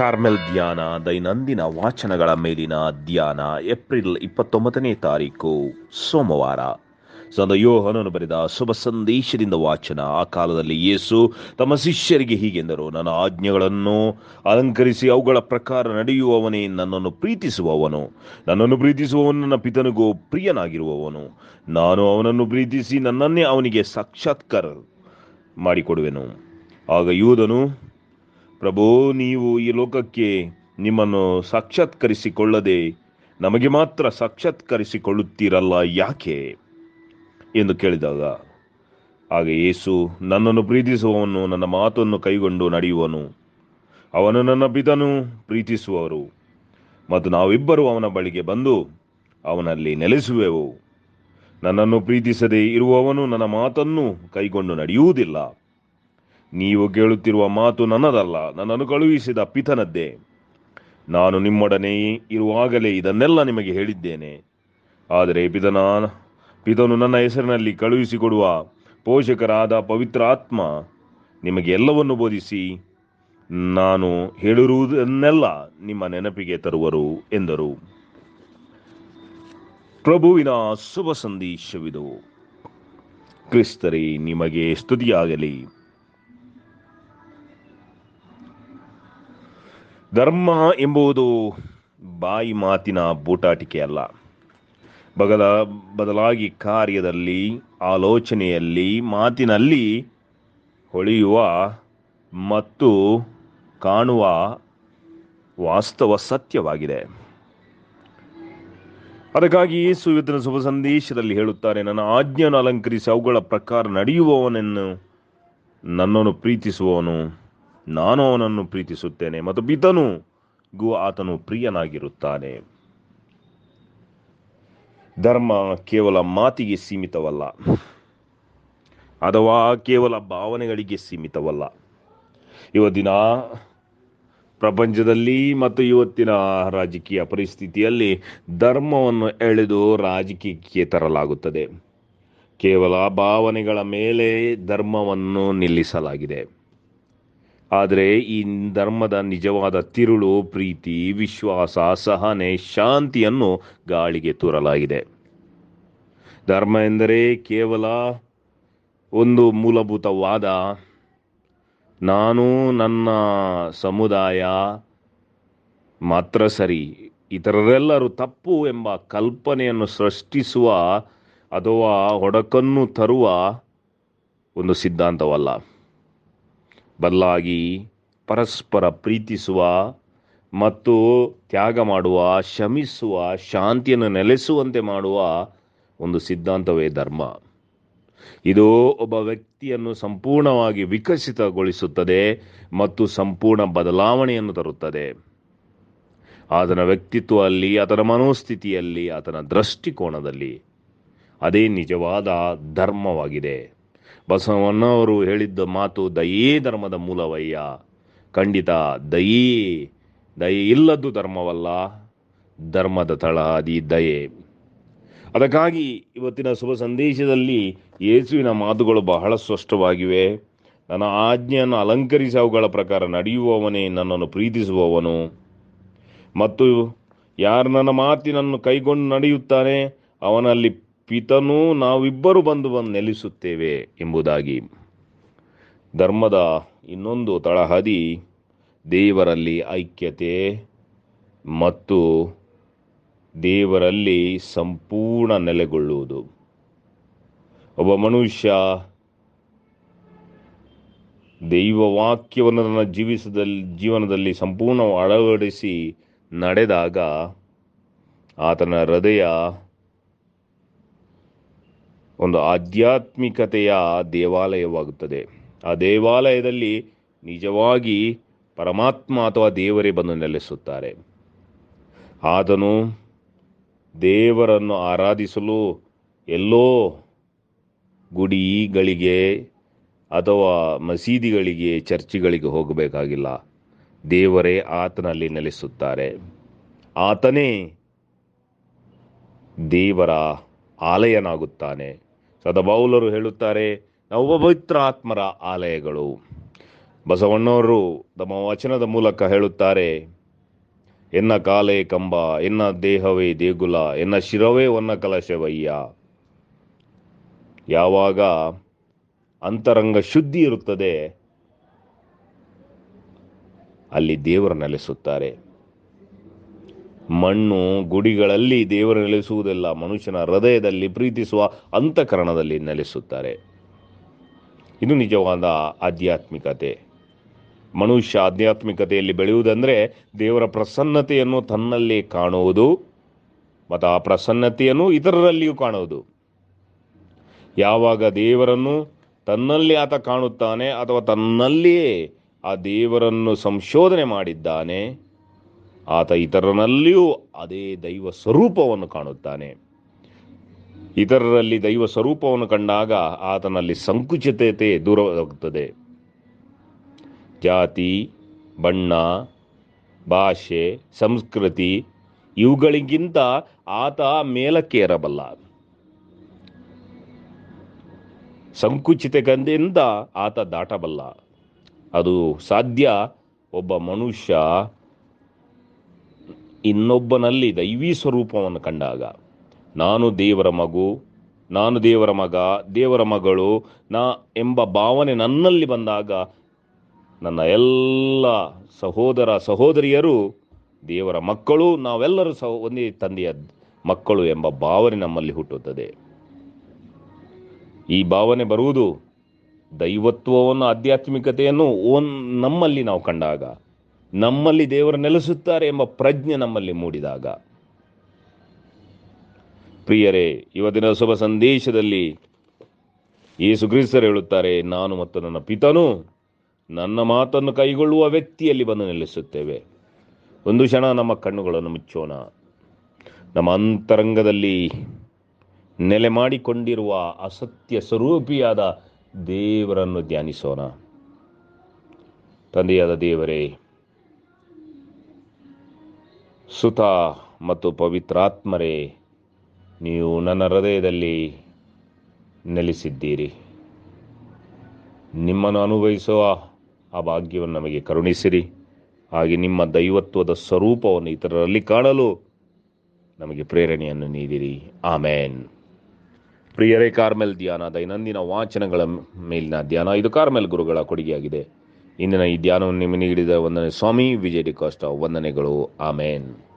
Carmel ಧ್ಯಾನ ದೈನಂದಿನ ವಾಚನಗಳ ಮೇಲಿನ ಧ್ಯಾನ, ಏಪ್ರಿಲ್ ಇಪ್ಪತ್ತೊಂಬತ್ತನೇ ತಾರೀಕು, ಸೋಮವಾರ. ಸಂದ ಯೋಹನನು ಬರೆದ ಶುಭ ಸಂದೇಶದಿಂದ ವಾಚನ, ಆ ಕಾಲದಲ್ಲಿ ಯೇಸು ತಮ್ಮ ಶಿಷ್ಯರಿಗೆ ಹೀಗೆಂದರು ನನ್ನ ಆಜ್ಞೆಗಳನ್ನು ಅಲಂಕರಿಸಿ ಅವುಗಳ ಪ್ರಕಾರ ನಡೆಯುವವನೇ ನನ್ನನ್ನು ಪ್ರೀತಿಸುವವನು. ನನ್ನನ್ನು ಪ್ರೀತಿಸುವವನು ನನ್ನ ಪಿತನಿಗೂ ಪ್ರಿಯನಾಗಿರುವವನು. ನಾನು ಅವನನ್ನು ಪ್ರೀತಿಸಿ ನನ್ನನ್ನೇ ಅವನಿಗೆ ಸಾಕ್ಷಾತ್ಕಾರ ಮಾಡಿಕೊಡುವೆನು. ಆಗ ಯೂದನು ಪ್ರಭು, ನೀವು ಈ ಲೋಕಕ್ಕೆ ನಿಮ್ಮನ್ನು ಸಾಕ್ಷಾತ್ಕರಿಸಿಕೊಳ್ಳದೆ ನಮಗೆ ಮಾತ್ರ ಸಾಕ್ಷಾತ್ಕರಿಸಿಕೊಳ್ಳುತ್ತೀರಲ್ಲ ಯಾಕೆ? ಎಂದು ಕೇಳಿದಾಗ, ಆಗ ಯೇಸು ನನ್ನನ್ನು ಪ್ರೀತಿಸುವವನು, ನನ್ನ ಮಾತನ್ನು ಕೈಗೊಂಡು ನಡೆಯುವನು. ಅವನು ನನ್ನ ಪಿತನು ಪ್ರೀತಿಸುವವರು. ಮತ್ತು ನಾವಿಬ್ಬರು ಅವನ ಬಳಿಗೆ ಬಂದು ಅವನಲ್ಲಿ ನೆಲೆಸುವೆವು. ನನ್ನನ್ನು ಪ್ರೀತಿಸದೆ ಇರುವವನು ನನ್ನ ಮಾತನ್ನು ಕೈಗೊಂಡು ನಡೆಯುವುದಿಲ್ಲ. ನೀವು ಕೇಳುತ್ತಿರುವ ಮಾತು ನನ್ನದಲ್ಲ, ನನ್ನನ್ನು ಕಳುಹಿಸಿದ ಪಿತನದ್ದೇ. ನಾನು ನಿಮ್ಮೊಡನೆ ಇರುವಾಗಲೇ ಇದನ್ನೆಲ್ಲ ನಿಮಗೆ ಹೇಳಿದ್ದೇನೆ. ಆದರೆ ಪಿತನ, ಪಿತನು ನನ್ನ ಹೆಸರಿನಲ್ಲಿ ಕಳುಹಿಸಿಕೊಡುವ ಪೋಷಕರಾದ ಪವಿತ್ರ ಆತ್ಮ ನಿಮಗೆ ಎಲ್ಲವನ್ನು ಬೋಧಿಸಿ ನಾನು ಹೇಳಿರುವುದನ್ನೆಲ್ಲ ನಿಮ್ಮ ನೆನಪಿಗೆ ತರುವರು ಎಂದರು. ಪ್ರಭುವಿನ ಶುಭ ಸಂದೇಶವಿದು. ಕ್ರಿಸ್ತರೇ, ನಿಮಗೆ ಸ್ತುತಿಯಾಗಲಿ. ಧರ್ಮ ಎಂಬುದು ಬಾಯಿ ಮಾತಿನ ಬೂಟಾಟಿಕೆ ಅಲ್ಲ. ಬಗದ ಬದಲಾಗಿ ಕಾರ್ಯದಲ್ಲಿ, ಆಲೋಚನೆಯಲ್ಲಿ, ಮಾತಿನಲ್ಲಿ ಹೊಳೆಯುವ ಮತ್ತು ಕಾಣುವ ವಾಸ್ತವ ಸತ್ಯವಾಗಿದೆ. ಅದಕ್ಕಾಗಿ ಯೇಸು ಇವತ್ತಿನ ಶುಭ ಸಂದೇಶದಲ್ಲಿ ಹೇಳುತ್ತಾರೆ, ನನ್ನ ಆಜ್ಞೆಯನ್ನು ಅಲಂಕರಿಸಿ ಅವುಗಳ ಪ್ರಕಾರ ನಡೆಯುವವನನ್ನು ನನ್ನನ್ನು ಪ್ರೀತಿಸುವವನು. ನಾನು ಅವನನ್ನು ಪ್ರೀತಿಸುತ್ತೇನೆ ಮತ್ತು ಬಿದ್ದನು. ಗು ಆತನು ಪ್ರಿಯನಾಗಿರುತ್ತಾನೆ. ಧರ್ಮ ಕೇವಲ ಮಾತಿಗೆ ಸೀಮಿತವಲ್ಲ. ಅಥವಾ ಕೇವಲ ಭಾವನೆಗಳಿಗೆ ಸೀಮಿತವಲ್ಲ. ಇವತ್ತಿನ ಪ್ರಪಂಚದಲ್ಲಿ ಮತ್ತು ಇವತ್ತಿನ ರಾಜಕೀಯ ಪರಿಸ್ಥಿತಿಯಲ್ಲಿ ಧರ್ಮವನ್ನು ಎಳೆದು ರಾಜಕೀಯಕ್ಕೆ ತರಲಾಗುತ್ತದೆ. ಕೇವಲ ಭಾವನೆಗಳ ಮೇಲೆ ಧರ್ಮವನ್ನು ನಿಲ್ಲಿಸಲಾಗಿದೆ. ಆದರೆ ಈ ಧರ್ಮದ ನಿಜವಾದ ತಿರುಳು, ಪ್ರೀತಿ, ವಿಶ್ವಾಸ, ಸಹನೆ, ಶಾಂತಿಯನ್ನು ಗಾಳಿಗೆ ತೂರಲಾಗಿದೆ. ಧರ್ಮ ಎಂದರೆ ಕೇವಲ ಒಂದು ಮೂಲಭೂತವಾದ ನಾನು, ನನ್ನ ಸಮುದಾಯ ಮಾತ್ರ ಸರಿ, ಇತರರೆಲ್ಲರೂ ತಪ್ಪು ಎಂಬ ಕಲ್ಪನೆಯನ್ನು ಸೃಷ್ಟಿಸುವ ಅಥವಾ ಹೊಡಕನ್ನು ತರುವ ಒಂದು ಸಿದ್ಧಾಂತವಲ್ಲ. ಬದಲಾಗಿ ಪರಸ್ಪರ ಪ್ರೀತಿಸುವ ಮತ್ತು ತ್ಯಾಗ ಮಾಡುವ, ಶಮಿಸುವ, ಶಾಂತಿಯನ್ನು ನೆಲೆಸುವಂತೆ ಮಾಡುವ ಒಂದು ಸಿದ್ಧಾಂತವೇ ಧರ್ಮ. ಇದು ಒಬ್ಬ ವ್ಯಕ್ತಿಯನ್ನು ಸಂಪೂರ್ಣವಾಗಿ ವಿಕಸಿತಗೊಳಿಸುತ್ತದೆ ಮತ್ತು ಸಂಪೂರ್ಣ ಬದಲಾವಣೆಯನ್ನು ತರುತ್ತದೆ. ಆತನ ವ್ಯಕ್ತಿತ್ವದಲ್ಲಿ, ಆತನ ಮನೋಸ್ಥಿತಿಯಲ್ಲಿ, ಆತನ ದೃಷ್ಟಿಕೋನದಲ್ಲಿ ಅದೇ ನಿಜವಾದ ಧರ್ಮವಾಗಿದೆ. ಬಸವಣ್ಣವರು ಹೇಳಿದ್ದ ಮಾತು ದಯೇ ಧರ್ಮದ ಮೂಲವಯ್ಯ. ಖಂಡಿತ ದಯೇ, ದಯೆ ಇಲ್ಲದ್ದು ಧರ್ಮವಲ್ಲ, ಧರ್ಮದ ತಳಹದಿ ದಯೆ. ಅದಕ್ಕಾಗಿ ಇವತ್ತಿನ ಶುಭ ಸಂದೇಶದಲ್ಲಿ ಯೇಸುವಿನ ಮಾತುಗಳು ಬಹಳ ಸ್ಪಷ್ಟವಾಗಿವೆ. ನನ್ನ ಆಜ್ಞೆಯನ್ನು ಅಲಂಕರಿಸಿ ಅವುಗಳ ಪ್ರಕಾರ ನಡೆಯುವವನೇ ನನ್ನನ್ನು ಪ್ರೀತಿಸುವವನು. ಮತ್ತು ಯಾರು ನನ್ನ ಮಾತಿನನ್ನು ಕೈಗೊಂಡು ನಡೆಯುತ್ತಾನೆ, ಅವನಲ್ಲಿ ಪಿತನು ನಾವಿಬ್ಬರು ಬಂದು ಬಂದು ನೆಲೆಸುತ್ತೇವೆ ಎಂಬುದಾಗಿ. ಧರ್ಮದ ಇನ್ನೊಂದು ತಳಹದಿ, ದೇವರಲ್ಲಿ ಐಕ್ಯತೆ ಮತ್ತು ದೇವರಲ್ಲಿ ಸಂಪೂರ್ಣ ನೆಲೆಗೊಳ್ಳುವುದು. ಒಬ್ಬ ಮನುಷ್ಯ ದೈವ ವಾಕ್ಯವನ್ನು ನನ್ನ ಜೀವಿಸದಲ್ಲಿ, ಜೀವನದಲ್ಲಿ ಸಂಪೂರ್ಣ ಅಳವಡಿಸಿ ನಡೆದಾಗ ಆತನ ಹೃದಯ ಒಂದು ಆಧ್ಯಾತ್ಮಿಕತೆಯ ದೇವಾಲಯವಾಗುತ್ತದೆ. ಆ ದೇವಾಲಯದಲ್ಲಿ ನಿಜವಾಗಿ ಪರಮಾತ್ಮ ಅಥವಾ ದೇವರೇ ಬಂದು ನೆಲೆಸುತ್ತಾರೆ. ಆತನು ದೇವರನ್ನು ಆರಾಧಿಸಲು ಎಲ್ಲೋ ಗುಡಿಗಳಿಗೆ ಅಥವಾ ಮಸೀದಿಗಳಿಗೆ, ಚರ್ಚಿಗಳಿಗೆ ಹೋಗಬೇಕಾಗಿಲ್ಲ. ದೇವರೇ ಆತನಲ್ಲಿ ನೆಲೆಸುತ್ತಾರೆ. ಆತನೇ ದೇವರ ಆಲಯನಾಗುತ್ತಾನೆ. ಸದಬೌಲರು ಹೇಳುತ್ತಾರೆ, ನಾವು ಪವಿತ್ರ ಆತ್ಮರ ಆಲಯಗಳು. ಬಸವಣ್ಣವರು ತಮ್ಮ ವಚನದ ಮೂಲಕ ಹೇಳುತ್ತಾರೆ, ಎನ್ನ ಕಾಲೇ ಕಂಬ, ಎನ್ನ ದೇಹವೇ ದೇಗುಲ, ಎನ್ನ ಶಿರವೇ ಒನ್ನ ಕಲಶವಯ್ಯ. ಯಾವಾಗ ಅಂತರಂಗ ಶುದ್ಧಿ ಇರುತ್ತದೆ, ಅಲ್ಲಿ ದೇವರು ನೆಲೆಸುತ್ತಾರೆ. ಮಣ್ಣು ಗುಡಿಗಳಲ್ಲಿ ದೇವರು ನೆಲೆಸುವುದಿಲ್ಲ ಮನುಷ್ಯನ ಹೃದಯದಲ್ಲಿ ಪ್ರೀತಿಸುವ ಅಂತಃಕರಣದಲ್ಲಿ ನೆಲೆಸುತ್ತಾರೆ. ಇದು ನಿಜವಾದ ಆಧ್ಯಾತ್ಮಿಕತೆ. ಮನುಷ್ಯ ಆಧ್ಯಾತ್ಮಿಕತೆಯಲ್ಲಿ ಬೆಳೆಯುವುದಂದರೆ ದೇವರ ಪ್ರಸನ್ನತೆಯನ್ನು ತನ್ನಲ್ಲಿ ಕಾಣುವುದು, ಮತ್ತು ಆ ಪ್ರಸನ್ನತೆಯನ್ನು ಇತರರಲ್ಲಿಯೂ ಕಾಣುವುದು. ಯಾವಾಗ ದೇವರನ್ನು ತನ್ನಲ್ಲಿ ಆತ ಕಾಣುತ್ತಾನೆ ಅಥವಾ ತನ್ನಲ್ಲಿಯೇ ಆ ದೇವರನ್ನು ಸಂಶೋಧನೆ ಮಾಡಿದ್ದಾನೆ ಆತ ಇತರನಲ್ಲಿಯೂ ಅದೇ ದೈವ ಸ್ವರೂಪವನ್ನು ಕಾಣುತ್ತಾನೆ. ಇತರರಲ್ಲಿ ದೈವ ಸ್ವರೂಪವನ್ನು ಕಂಡಾಗ ಆತನಲ್ಲಿ ಸಂಕುಚಿತತೆ ದೂರವಾಗುತ್ತದೆ. ಜಾತಿ, ಬಣ್ಣ, ಭಾಷೆ, ಸಂಸ್ಕೃತಿ ಇವುಗಳಿಗಿಂತ ಆತ ಮೇಲಕ್ಕೆ ಏರಬಲ್ಲ. ಸಂಕುಚಿತದಿಂದ ಆತ ದಾಟಬಲ್ಲ. ಅದು ಸಾಧ್ಯ ಒಬ್ಬ ಮನುಷ್ಯ ಇನ್ನೊಬ್ಬನಲ್ಲಿ ದೈವಿ ಸ್ವರೂಪವನ್ನು ಕಂಡಾಗ, ನಾನು ದೇವರ ಮಗು, ನಾನು ದೇವರ ಮಗ, ದೇವರ ಮಗಳು, ನಾ ಎಂಬ ಭಾವನೆ ನನ್ನಲ್ಲಿ ಬಂದಾಗ, ನನ್ನ ಎಲ್ಲ ಸಹೋದರ ಸಹೋದರಿಯರು, ದೇವರ ಮಕ್ಕಳು, ನಾವೆಲ್ಲರೂ ಸಹ ಒಂದೇ ತಂದೆಯ ಮಕ್ಕಳು ಎಂಬ ಭಾವನೆ ನಮ್ಮಲ್ಲಿ ಹುಟ್ಟುತ್ತದೆ. ಈ ಭಾವನೆ ಬರುವುದು ದೈವತ್ವವನ್ನು, ಆಧ್ಯಾತ್ಮಿಕತೆಯನ್ನು ಓನ್ ನಮ್ಮಲ್ಲಿ ನಾವು ಕಂಡಾಗ ನಮ್ಮಲ್ಲಿ ದೇವರು ನೆಲೆಸುತ್ತಾರೆ ಎಂಬ ಪ್ರಜ್ಞೆ ನಮ್ಮಲ್ಲಿ ಮೂಡಿದಾಗ. ಪ್ರಿಯರೇ ಇವತ್ತಿನ ಶುಭ ಸಂದೇಶದಲ್ಲಿ ಯೇಸು ಕ್ರಿಸ್ತರು ಹೇಳುತ್ತಾರೆ, ನಾನು ಮತ್ತು ನನ್ನ ಪಿತನು ನನ್ನ ಮಾತನ್ನು ಕೈಗೊಳ್ಳುವ ವ್ಯಕ್ತಿಯಲ್ಲಿ ಬಂದು ನೆಲೆಸುತ್ತೇವೆ. ಒಂದು ಕ್ಷಣ ನಮ್ಮ ಕಣ್ಣುಗಳನ್ನು ಮುಚ್ಚೋಣ. ನಮ್ಮ ಅಂತರಂಗದಲ್ಲಿ ನೆಲೆ ಮಾಡಿಕೊಂಡಿರುವ ಅಸತ್ಯ ಸ್ವರೂಪಿಯಾದ ದೇವರನ್ನು ಧ್ಯಾನಿಸೋಣ. ತಂದೆಯಾದ ದೇವರೇ ಸುತ ಮತ್ತು ಪವಿತ್ರಾತ್ಮರೇ, ನೀವು ನನ್ನ ಹೃದಯದಲ್ಲಿ ನೆಲೆಸಿದ್ದೀರಿ. ನಿಮ್ಮನ್ನು ಅನುಭವಿಸುವ ಆ ಭಾಗ್ಯವನ್ನು ನಮಗೆ ಕರುಣಿಸಿರಿ. ಹಾಗೆ ನಿಮ್ಮ ದೈವತ್ವದ ಸ್ವರೂಪವನ್ನು ಇತರರಲ್ಲಿ ಕಾಣಲು ನಮಗೆ ಪ್ರೇರಣೆಯನ್ನು ನೀಡಿರಿ. ಆಮೇನ್. ಪ್ರಿಯರೇ, ಕಾರ್ಮೆಲ್ ಧ್ಯಾನ, ದೈನಂದಿನ ವಾಚನಗಳ ಮೇಲಿನ ಧ್ಯಾನ, ಇದು ಕಾರ್ಮೆಲ್ ಗುರುಗಳ ಕೊಡುಗೆಯಾಗಿದೆ. ಇಂದಿನ ಈ ಧ್ಯಾನವನ್ನು ನಿಮಗೆ ನೀಡಿದ ವಂದನೆ ಸ್ವಾಮಿ ವಿಜಯ ಡಿಕಾಸ್ಟ ವಂದನೆಗಳು. ಆಮೇನ್.